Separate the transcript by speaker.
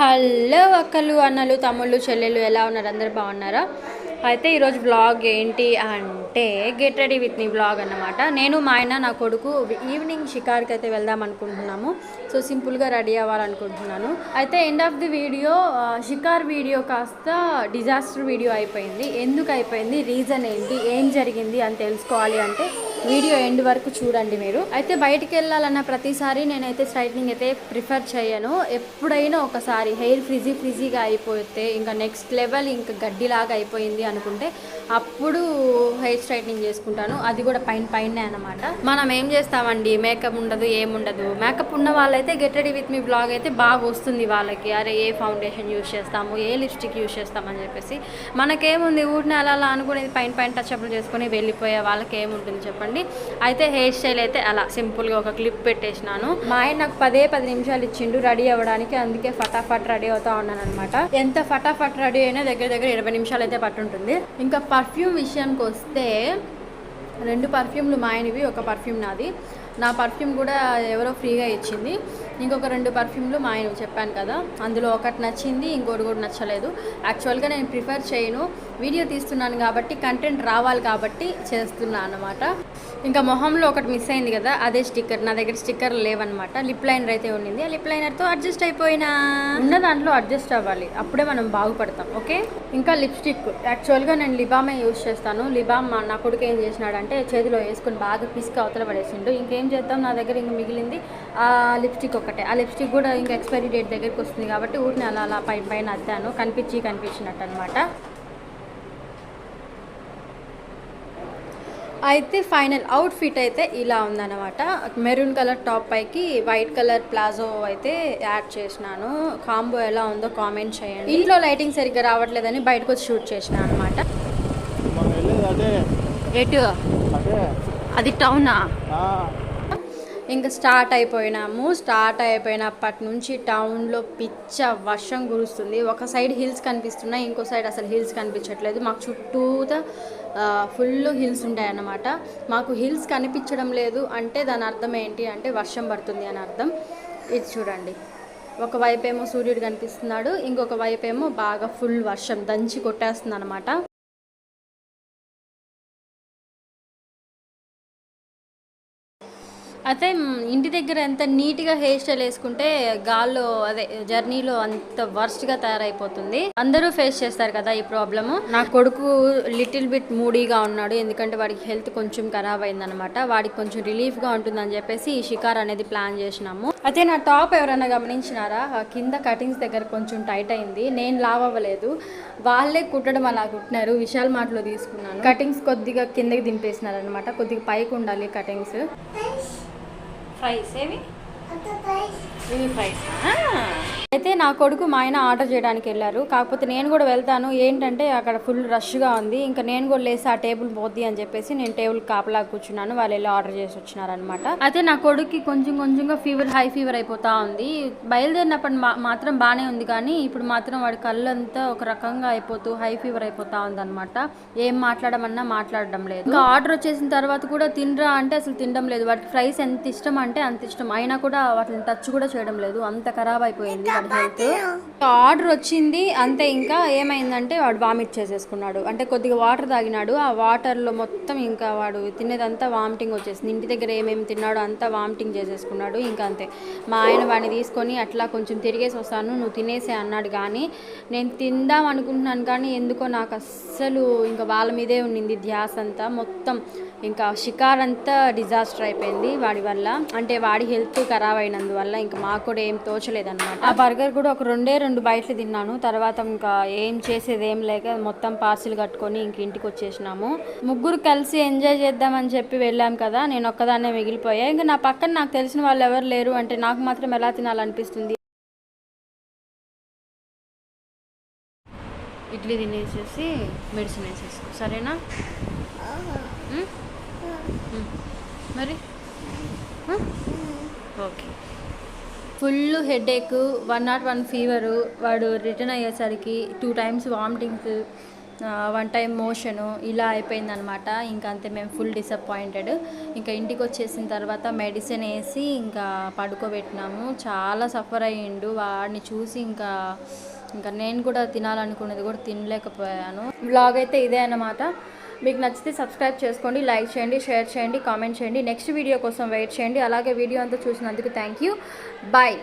Speaker 1: Hello అక్కలు అన్నలు తమ్ముళ్ళు చెల్లెలు ఎలా ఉన్నారు? అందరు బాగున్నారా? అయితే ఈరోజు బ్లాగ్ ఏంటి అంటే get ready with me blog అన్నమాట. నేను మా ఆయన నా కొడుకు ఈవినింగ్ షికార్కి అయితే వెళ్దాం అనుకుంటున్నాము. సో సింపుల్గా రెడీ అవ్వాలనుకుంటున్నాను. అయితే ఎండ్ ఆఫ్ ది వీడియో షికార్ వీడియో కాస్త డిజాస్టర్ వీడియో అయిపోయింది. ఎందుకు అయిపోయింది? రీజన్ ఏంటి? ఏం జరిగింది? అని తెలుసుకోవాలి అంటే వీడియో ఎండ్ వరకు చూడండి మీరు. అయితే బయటికి వెళ్ళాలన్న ప్రతిసారి నేనైతే స్ట్రైట్నింగ్ అయితే ప్రిఫర్ చేయను. ఎప్పుడైనా ఒకసారి హెయిర్ ఫ్రిజీ ఫ్రిజీగా అయిపోతే ఇంకా నెక్స్ట్ లెవెల్ ఇంకా గడ్డిలాగా అయిపోయింది అనుకుంటే అప్పుడు హెయిర్ స్ట్రైట్నింగ్ చేసుకుంటాను. అది కూడా పైన పైన అనమాట మనం ఏం చేస్తామండి? మేకప్ ఉండదు ఏముండదు మేకప్ ఉన్న వాళ్ళైతే get ready with me blog అయితే బాగా వస్తుంది వాళ్ళకి. అరే ఏ ఫౌండేషన్ యూస్ చేస్తాము? ఏ లిప్స్టిక్ యూస్ చేస్తామని చెప్పేసి. మనకేముంది? ఊరిని అలా అలా అనుకునేది పైన పైన టచ్ అప్లు చేసుకొని వెళ్ళిపోయే వాళ్ళకి ఏముంటుంది చెప్పండి? అయితే హెయిర్ స్టైల్ అయితే అలా సింపుల్గా ఒక క్లిప్ పెట్టేసినాను. మా ఆయన నాకు పదే పది నిమిషాలు ఇచ్చిండు రెడీ అవ్వడానికి అందుకే ఫటాఫట్ రెడీ అవుతా ఉన్నాను అనమాట ఎంత ఫటాఫట్ రెడీ అయినా దగ్గర దగ్గర ఇరవై నిమిషాలు అయితే పట్టుంటుంది. ఇంకా పర్ఫ్యూమ్ విషయానికి వస్తే రెండు పర్ఫ్యూమ్లు మా ఆయనవి ఒక పర్ఫ్యూమ్ నాది. నా పర్ఫ్యూమ్ కూడా ఎవరో ఫ్రీగా ఇచ్చింది. ఇంకొక రెండు పర్ఫ్యూమ్లు మా ఆయన చెప్పాను కదా. అందులో ఒకటి నచ్చింది ఇంకోటి కూడా నచ్చలేదు. యాక్చువల్గా నేను ప్రిఫర్ చేయను. వీడియో తీస్తున్నాను కాబట్టి కంటెంట్ రావాలి కాబట్టి చేస్తున్నాను అనమాట ఇంకా మొహంలో ఒకటి మిస్ అయింది కదా అదే స్టిక్కర్ నా దగ్గర స్టిక్కర్ లేవనమాట లిప్ లైనర్ అయితే ఉండింది ఆ లిప్ లైనర్తో అడ్జస్ట్ అయిపోయినా? ఉన్న దాంట్లో అడ్జస్ట్ అవ్వాలి. అప్పుడే మనం బాగుపడతాం ఓకే? ఇంకా లిప్స్టిక్ యాక్చువల్గా నేను లిబామే యూస్ చేస్తాను. లిబామ్ నా కొడుకు ఏం చేసినాడంటే చేతిలో వేసుకుని బాగా పిసికి అవతల పడేసిండు. ఇంకేం చేద్దాం? నా దగ్గర ఇంక మిగిలింది. ఆ లిప్స్టిక్ ఒక ఒకటే. ఆ లిప్స్టిక్ కూడా ఇంకా ఎక్స్పైరీ డేట్ దగ్గరికి వస్తుంది కాబట్టి ఊరిని అలా అలా పైన పైన అద్దాను. కనిపించి కనిపించినట్టు అనమాట అయితే ఫైనల్ అవుట్ఫిట్ అయితే ఇలా ఉందన్నమాట. మెరూన్ కలర్ టాప్ పైకి వైట్ కలర్ ప్లాజో అయితే యాడ్ చేసినాను. కాంబో ఎలా ఉందో కామెంట్ చేయండి. ఇంట్లో లైటింగ్ సరిగ్గా రావట్లేదని బయటకు వచ్చి షూట్ చేసిన అనమాట ఎటు?
Speaker 2: అదే.
Speaker 1: టౌనా? ఇంకా స్టార్ట్ అయిపోయినాము. స్టార్ట్ అయిపోయినప్పటి నుంచి టౌన్లో పిచ్చ వర్షం కురుస్తుంది. ఒక సైడ్ హిల్స్ కనిపిస్తున్నాయి ఇంకో సైడ్ అసలు హిల్స్ కనిపించట్లేదు. మాకు చుట్టూతా ఫుల్ హిల్స్ ఉంటాయన్నమాట. మాకు హిల్స్ కనిపించడం లేదు అంటే దాని అర్థం ఏంటి అంటే వర్షం పడుతుంది అని అర్థం. ఇది చూడండి. ఒక వైపు ఏమో సూర్యుడు కనిపిస్తున్నాడు ఇంకొక వైపు ఏమో బాగా ఫుల్ వర్షం దంచి కొట్టేస్తుంది అనమాట అయితే ఇంటి దగ్గర ఎంత నీట్గా హెయిర్ స్టైల్ వేసుకుంటే గాల్లో అదే జర్నీలో అంత వర్స్ట్గా తయారైపోతుంది. అందరూ ఫేస్ చేస్తారు కదా ఈ ప్రాబ్లము. నా కొడుకు లిటిల్ బిట్ మూడీగా ఉన్నాడు. ఎందుకంటే వాడికి హెల్త్ కొంచెం ఖరాబ్ అయిందనమాట వాడికి కొంచెం రిలీఫ్గా ఉంటుందని చెప్పేసి ఈ షికార్ అనేది ప్లాన్ చేసినాము. అయితే నా టాప్ ఎవరైనా గమనించినారా? ఆ కింద కటింగ్స్ దగ్గర కొంచెం టైట్ అయింది. నేను లావ్ అవ్వలేదు వాళ్ళే కుట్టడం అలా కుట్టినారు. విశాల్ మాటలో తీసుకున్నాను. కటింగ్స్ కొద్దిగా కిందకి దింపేసినారు అనమాట కొద్దిగా పైకి ఉండాలి కటింగ్స్. ఫ్రైస్ ఏవి ఇవి ఫ్రైస్ అయితే నా కొడుకు మా ఆయన ఆర్డర్ చేయడానికి వెళ్ళారు. కాకపోతే నేను కూడా వెళ్తాను. ఏంటంటే అక్కడ ఫుల్ రష్గా ఉంది. ఇంకా నేను కూడా లేసి ఆ టేబుల్ పోద్ది అని చెప్పేసి నేను టేబుల్ కాపలా కూర్చున్నాను. వాళ్ళు వెళ్ళి ఆర్డర్ చేసి వచ్చినారనమాట అయితే నా కొడుకు కొంచెం కొంచెంగా ఫీవర్ హై ఫీవర్ అయిపోతా ఉంది. బయలుదేరినప్పుడు మా- మాత్రం బాగానే ఉంది కానీ ఇప్పుడు మాత్రం వాడి కళ్ళంతా ఒక రకంగా అయిపోతూ హై ఫీవర్ అయిపోతా ఉంది అనమాట ఏం మాట్లాడమన్నా మాట్లాడడం లేదు. ఇంకా ఆర్డర్ వచ్చేసిన తర్వాత కూడా తినరా అంటే అసలు తినడం లేదు. వాటికి ఫ్రైస్ ఎంత ఇష్టం అంటే అంత ఇష్టం. అయినా కూడా వాటిని టచ్ కూడా చేయడం లేదు. అంత ఖరాబ్ అయిపోయింది. వాడి హెల్త్ ఆర్డర్ వచ్చింది అంతే ఇంకా ఏమైందంటే వాడు వామిట్ చేసేసుకున్నాడు. అంటే కొద్దిగా వాటర్ తాగినాడు ఆ వాటర్లో మొత్తం ఇంకా వాడు తినేదంతా వామిటింగ్ వచ్చేసింది. ఇంటి దగ్గర ఏమేమి తిన్నాడో అంతా వామిటింగ్ చేసేసుకున్నాడు ఇంకా అంతే. మా ఆయన వాడిని తీసుకొని అట్లా కొంచెం తిరిగేసి వస్తాను నువ్వు తినేసే అన్నాడు కానీ నేను తిందాం అనుకుంటున్నాను కానీ ఎందుకో నాకు అస్సలు ఇంకా వాళ్ళ మీదే ఉండింది ధ్యాస అంతా. మొత్తం ఇంకా షికార్ అంతా డిజాస్టర్ అయిపోయింది వాడి వల్ల. అంటే వాడి హెల్త్ ఖరాబ్ అయినందువల్ల ఇంకా మాకు కూడా ఏం తోచలేదన్నమాట. ఆ బర్గర్ కూడా ఒక రెండే రెండు బయటలు తిన్నాను. తర్వాత ఇంకా ఏం చేసేది ఏం లేక మొత్తం పార్సిల్ కట్టుకొని ఇంక ఇంటికి వచ్చేసినాము. ముగ్గురు కలిసి ఎంజాయ్ చేద్దామని చెప్పి వెళ్ళాం కదా. నేను ఒక్కదాన్నే మిగిలిపోయా. ఇంకా నా పక్కన నాకు తెలిసిన వాళ్ళు ఎవరు లేరు. అంటే నాకు మాత్రం ఎలా తినాలనిపిస్తుంది? ఇడ్లీ తినేసేసి మెడిసిన్ వేసేసుకో. సరేనా? మరి? Okay. Full headache one not one fever వాడు రిటర్న్ అయ్యేసరికి two times vomitings one time motion ఇలా అయిపోయిందనమాట. ఇంకా అంతే మేము ఫుల్ డిసప్పాయింటెడ్. ఇంకా ఇంటికి వచ్చేసిన తర్వాత మెడిసిన్ వేసి ఇంకా పడుకోబెట్టినాము. చాలా సఫర్ అయ్యిండు. వాడిని చూసి ఇంకా ఇంకా నేను కూడా తినాలనుకునేది కూడా తినలేకపోయాను. బ్లాగ్ అయితే ఇదే అన్నమాట. మీకు నచ్చితే సబ్స్క్రైబ్ చేసుకోండి లైక్ చేయండి షేర్ చేయండి కామెంట్ చేయండి. నెక్స్ట్ వీడియో కోసం వెయిట్ చేయండి. అలాగే వీడియో అంతా చూసినందుకు థ్యాంక్ యూ బాయ్.